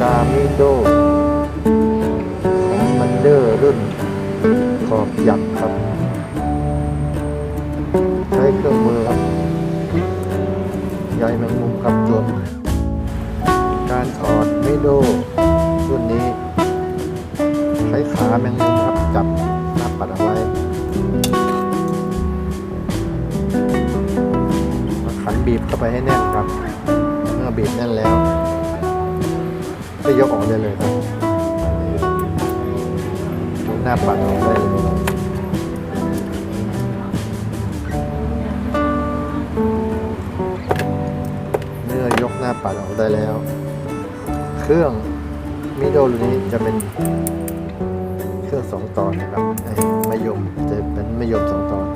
กามิโดคอมมานเดอร์รุ่นขอบหยักครับ ใช้เครื่องมือครับใยแมงมุมครับตัวการถอดมิโดรุ่นนี้ ใช้ขาแมงมุมครับจับหน้าปัดเอาไว้ขันบีบเข้าไปให้แน่นครับ เมื่อบีบแน่นแล้ว ก็ยกออกได้เลยครับหน้าปัดออกได้เลยเมื่อยกหน้าปัดออกได้แล้ว เครื่องมิโดรุ่นนี้จะเป็นเครื่องสองตอนนะครับไมะยมจะเป็นไมะยมสองตอน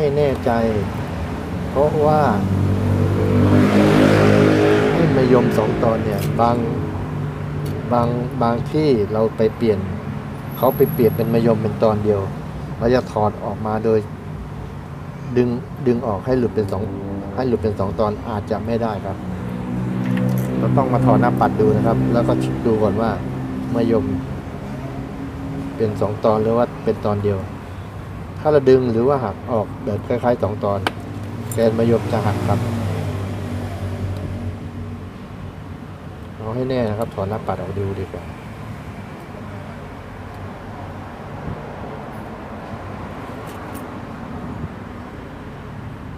ไม่แน่ใจ เพราะว่าไอ้มะยมสองตอนเนี่ยบางบางบางที่เราไปเปลี่ยนเขาไปเปลี่ยนเป็นมะยมเป็นตอนเดียวเราจะถอดออกมาโดย ดึงดึงออกให้หลุดเป็นสองให้หลุดเป็นสองตอนอาจจะไม่ได้ครับเราต้องมาถอดหน้าปัดดูนะครับ แล้วก็ช็คดูก่อนว่ามะยม เป็นสองตอนหรือว่าเป็นตอนเดียวาเราดึงหรือว่าหักออกแบบคล้ายๆสองตอนแกนมะยมจะหักครับเอาให้แน่นะครับถอนหน้าปัดออกดูดีกว่า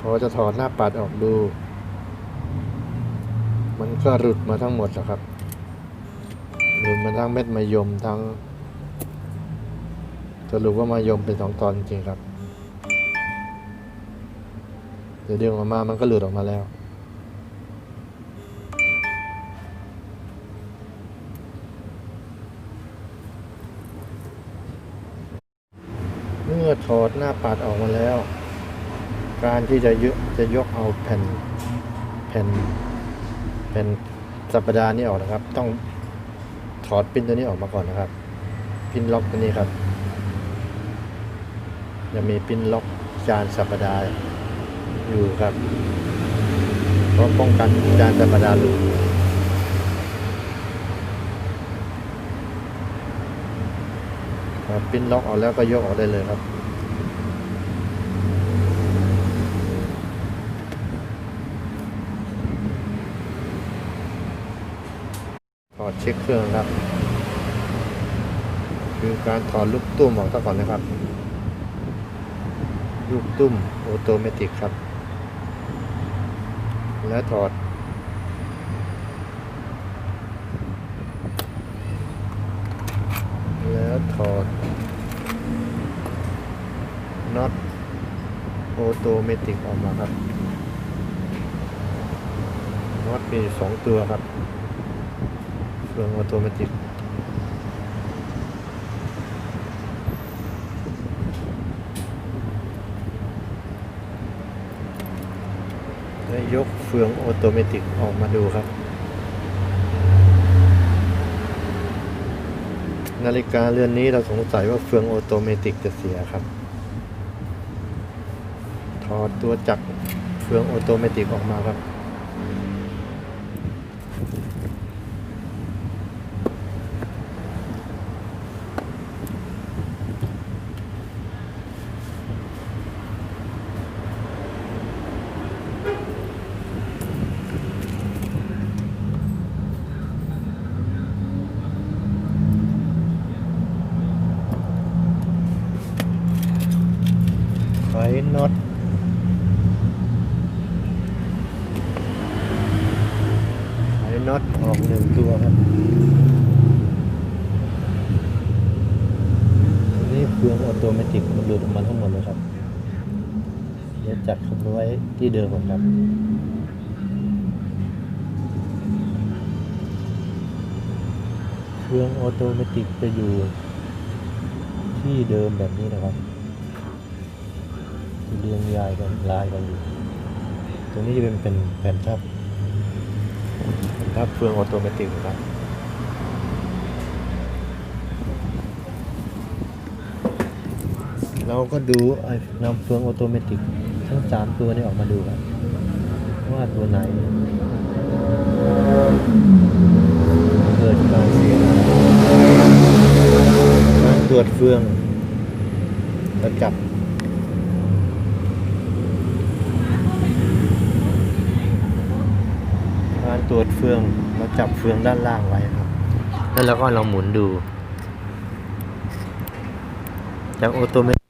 พอจะถอดหน้าปัดออกดู มันก็หลุดมาทั้งหมดแล้วครับหลุดมาทั้งเม็ดมะยมทั้ง สรุปว่ามายมเป็นสองตอนจริงๆครับ เดี๋ยวดึงออกมามันก็หลุดออกมาแล้ว เมื่อถอดหน้าปัดออกมาแล้ว การที่จะยกจะยกเอาแผ่นแผ่นแผ่นสัปดาห์นี้ออกนะครับ ต้องถอดปิ้นตัวนี้ออกมาก่อนนะครับปิ้นล็อกตัวนี้ครับ จะมีปิ้นล็อกจานสัปดาห์อยู่ครับ เพราะป้องกันจานสัปดาห์หลุดครับปิ้นล็อกออกแล้วก็ยกออกได้เลยครับถอดเช็คเครื่องครับ คือการถอดลูกตุ้มออกซะก่อนนะครับ ลูกตุ้มออโตเมติกครับ และถอด แล้วถอดน็อตออโตเมติกออกมาครับน็อตมีสองตัวครับเฟืองออโตเมติก และยก เฟืองออโตเมติกออกมาดูครับ นาฬิกาเรือนนี้เราสงสัยว่าเฟืองออโตเมติกจะเสียครับ ถอดตัวจักรเฟืองออโตเมติกออกมาครับ ไขน็อตไขน็อตออกหนึ่งตัวครับอันนี้เฟืองออโตเมติกมันหลุดออกมาทั้งหมดเลยครับ เดี๋ยวจัดคำไว้ที่เดิมก่อนครับเฟืองออโตเมติกจะอยู่ที่เดิมแบบนี้นะครับ เรียงรายกันรายกันอยู่ตรงนี้จะเป็นเป็นแผ่นทับแผ่นทับเฟืองออโตเมติกครับเราก็ดูไอ้นำเฟืองออโตเมติกทั้งสามตัวนี้ออกมาดูครับว่าตัวไหนเกิดการเสียการตรวจเฟืองประจับ ตรวจเฟืองเราจับเฟืองด้านล่างไว้ครับ แล้วเราก็ลองหมุนดู จากออโตเมติ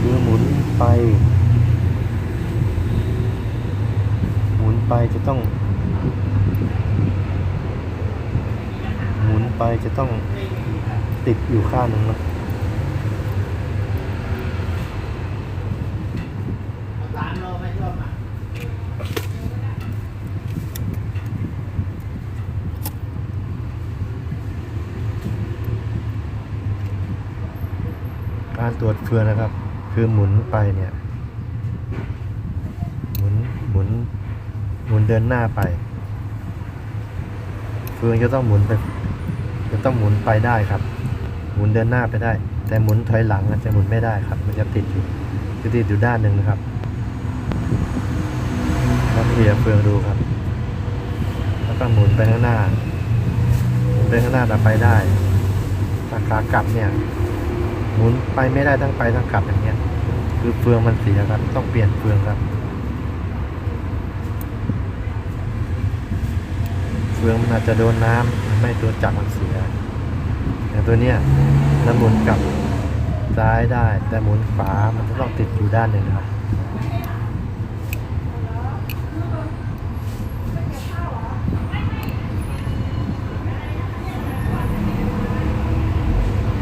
เมื่อหมุนไป หมุนไปจะต้อง หมุน ไปจะต้องติดอยู่ข้างหนึ่งนะการตรวจเฟืองนะครับ คือหมุนไปเนี่ย หมุนหมุนหมุนเดินหน้าไป เฟืองจะต้องหมุนไป จะต้องหมุนไปได้ครับ หมุนเดินหน้าไปได้ แต่หมุนถอยหลังจะหมุนไม่ได้ครับ มันจะติดอยู่จะติดอยู่ด้านหนึ่งนะครับลองเลียเฟืองดูครับ แล้วก็หมุนไปข้างหน้าหมุนไปข้างหน้าแต่ไปได้ถ้าขากลับเนี่ย หมุนไปไม่ได้ทั้งไปทั้งกลับอย่างเงี้ย คือเฟืองมันเสียครับ ต้องเปลี่ยนเฟืองครับเฟืองมันอาจจะโดนน้ำทำให้ตัวจักรมันเสีย อย่างตัวเนี้ยถ้าหมุนกลับซ้ายได้ แต่หมุนขวามันจะต้องติดอยู่ด้านหนึ่งครับ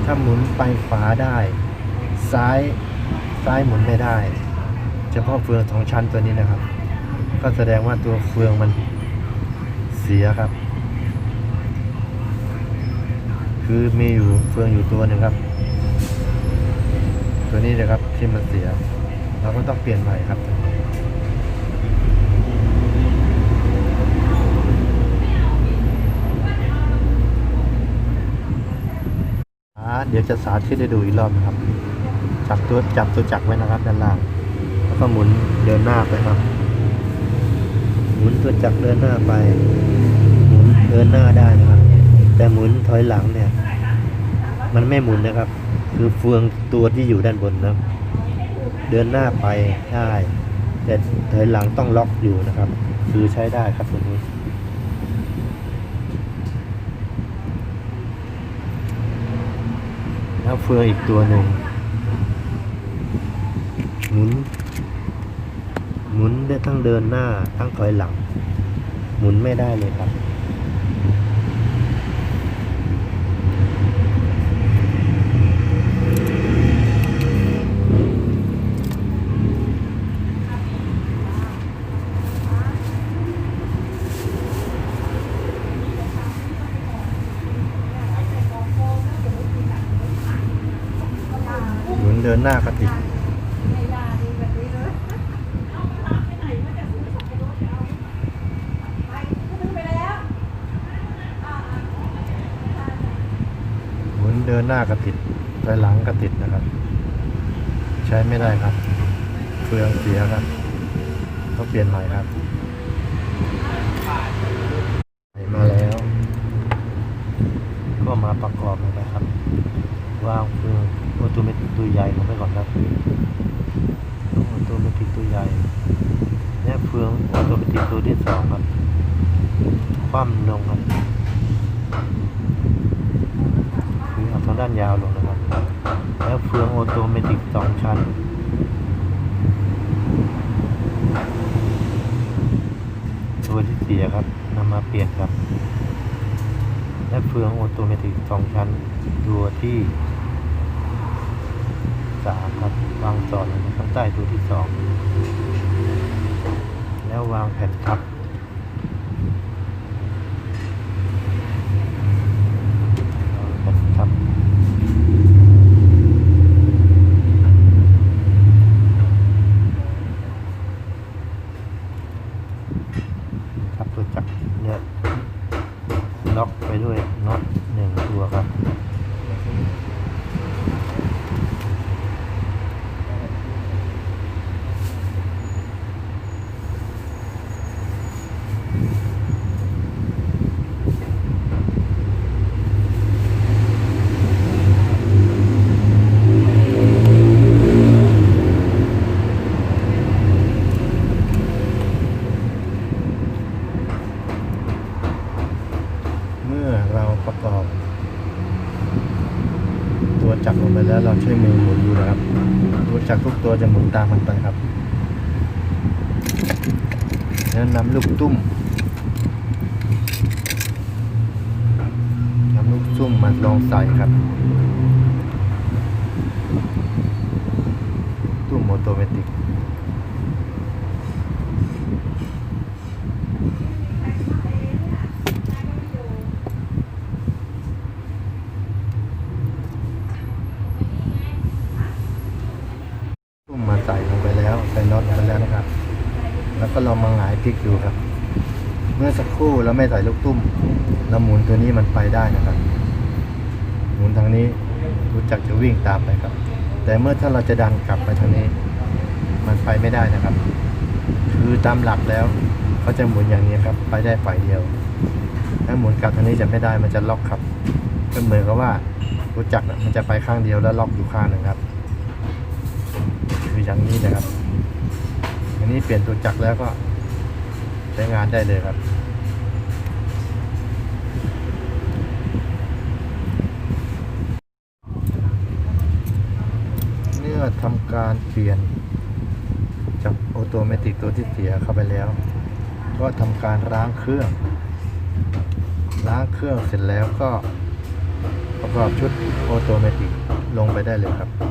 ถ้าหมุนไปขวาได้ ซ้ายซ้ายหมุนไม่ได้ เฉพาะเฟืองสองชั้นตัวนี้นะครับ ก็แสดงว่าตัวเฟืองมันเสียครับ คือมีอยู่เฟืองอยู่ตัวหนึ่งครับ ตัวนี้นะครับที่มันเสีย เราก็ต้องเปลี่ยนใหม่ครับเดี๋ยวจะสาธิตให้ดูอีกรอบนะครับ จับตัวจับตัวจักรไว้นะครับด้านล่าง แล้วก็หมุนเดินหน้าไปครับ หมุนตัวจักรเดินหน้าไป หมุนเดินหน้าได้นะครับ แต่หมุนถอยหลังเนี่ย มันไม่หมุนนะครับ คือเฟืองตัวที่อยู่ด้านบนนะเดินหน้าไปได้ แต่ถอยหลังต้องล็อกอยู่นะครับ คือใช้ได้ครับตัวนี้แล้วเฟืองอีกตัวหนึ่งหมุน หมุนได้ทั้งเดินหน้าทั้งถอยหลัง หมุนไม่ได้เลยครับ เดินหน้ากติดหมุนเดินหน้าก็ติดถอยหลังก็ติดนะครับ ใช้ไม่ได้ครับเฟืองเสียครับต้องเปลี่ยนใหม่ครับใหม่มาแล้ว ก็มาประกอบลยนะครับวางเฟือง ออโตเมติกตัวใหญ่ลงไปก่อนครับออโตเมติกตัวใหญ่และเฟืองออโตเมติกตัวที่สองครับ คว่ำลงครับคือเอาทางด้านยาวลงนะครับ แล้วเฟืองออโตเมติกสองชั้นตัวที่เสียครับนำมาเปลี่ยนครับ และเฟืองออโตเมติกสองชั้นตัวที่ สามครับ วางสอดลงข้างใต้ตัวที่สองแล้ววางแผ่นทับ ตัวจับลงไปแล้วเราใช้มือหมุนดูนะครับตัวจับรทุกตัวจะหมุนตามมันไปครับ แล้วนำลูกตุ้มนำลูกตุ้มมาลองใส่ครับ ตุ้มออโตเมติก น็อตลงไปแล้วนะครับ แล้วก็ลองมาหงายพลิกดูครับ เมื่อสักครู่เราไม่ใส่ลูกตุ้มแล้วหมุนตัวนี้มันไปได้นะครับ หมุนทางนี้รู้จักจะวิ่งตามไปครับ แต่เมื่อถ้าเราจะดันกลับไปทางนี้ มันไปไม่ได้นะครับ คือตามหลักแล้วเขาจะหมุนอย่างนี้ครับ ไปได้ฝ่ายเดียว ถ้าหมุนกลับทางนี้จะไม่ได้มันจะล็อกครับก็เหมือนกับว่ารู้จักนะมันจะไปข้างเดียวแล้วล็อกอยู่ข้างหนึ่งครับ คืออย่างนี้นะครับ นี้เปลี่ยนตัวจักรแล้วก็ใช้งานได้เลยครับเมื่อทำการเปลี่ยนจากออโตเมติกตัวที่เสียเข้าไปแล้ว ก็ทำการล้างเครื่อง ล้างเครื่องเสร็จแล้วก็ประกอบชุดออโตเมติกลงไปได้เลยครับ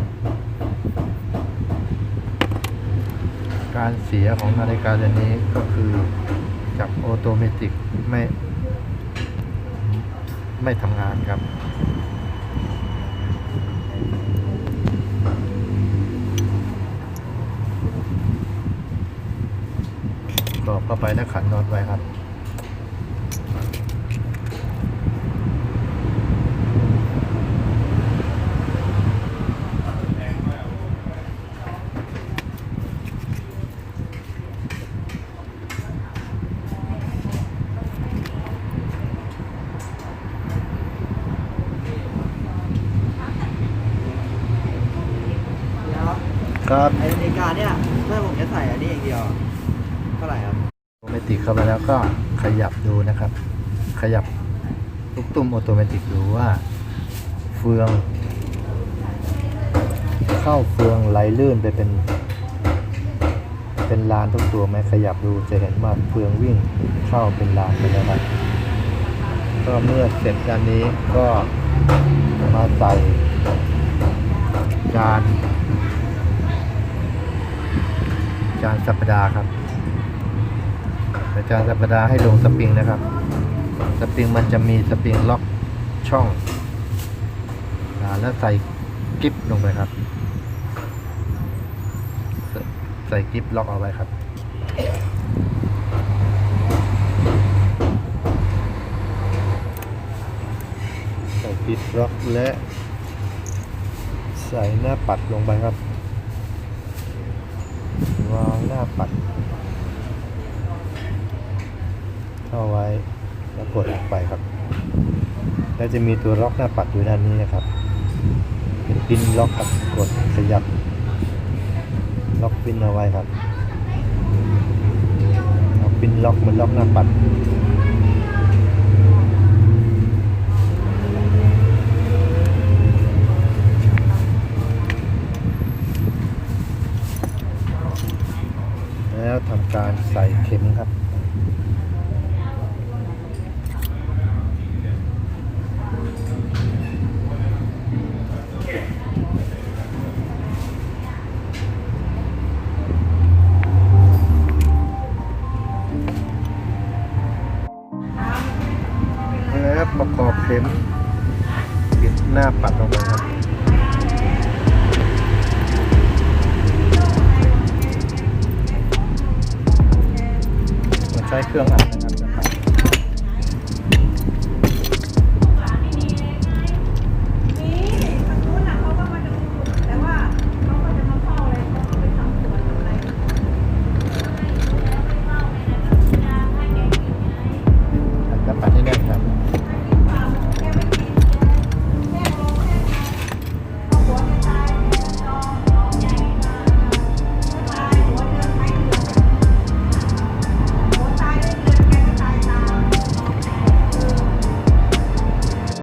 การเสียของนาฬิกาเรือนนี้ก็คือจับออโตเมติกไม่ไม่ทำงานครับ กรอบเข้าไปแล้วขันน็อตไว้ครับ แล้ว ครับไอนาฬิกาเนี่ยเมื่อผมจะใส่อันนี้อย่างเดียว เท่าไหร่ครับออโตเมติกเข้าไปแล้วก็ขยับดูนะครับ ขยับลูกตุ้มออโตเมติกดูว่า เฟือง เข้าเฟืองไหลลื่นไปเป็น เป็นลานทุกตัวไหมขยับดูจะเห็นว่าเฟืองวิ่งเข้าเป็นลานไปแล้วครับก็เมื่อเสร็จการนี้ก็มาใส่จาน จานสัปดาห์ครับ อาจารย์สัปดาห์ให้ลงสปริงนะครับ สปริงมันจะมีสปริงล็อกช่องแล้วใส่กิฟลงไปครับ ใส่ใส่กิฟล็อกเอาไว้ครับใส่กิฟล็อกและ ใส่หน้าปัดลงไปครับ วางหน้าปัด เข้าไว้แล้วกดออกไปครับ แล้ว จะมีตัวล็อกหน้าปัดอยู่ด้านนี้นะครับ เป็นปินล็อกครับกดขยับ ล็อกปินเอาไว้ครับเอาปินล็อกเหมือนล็อกหน้าปัดแล้วทำการใส่เข็มครับ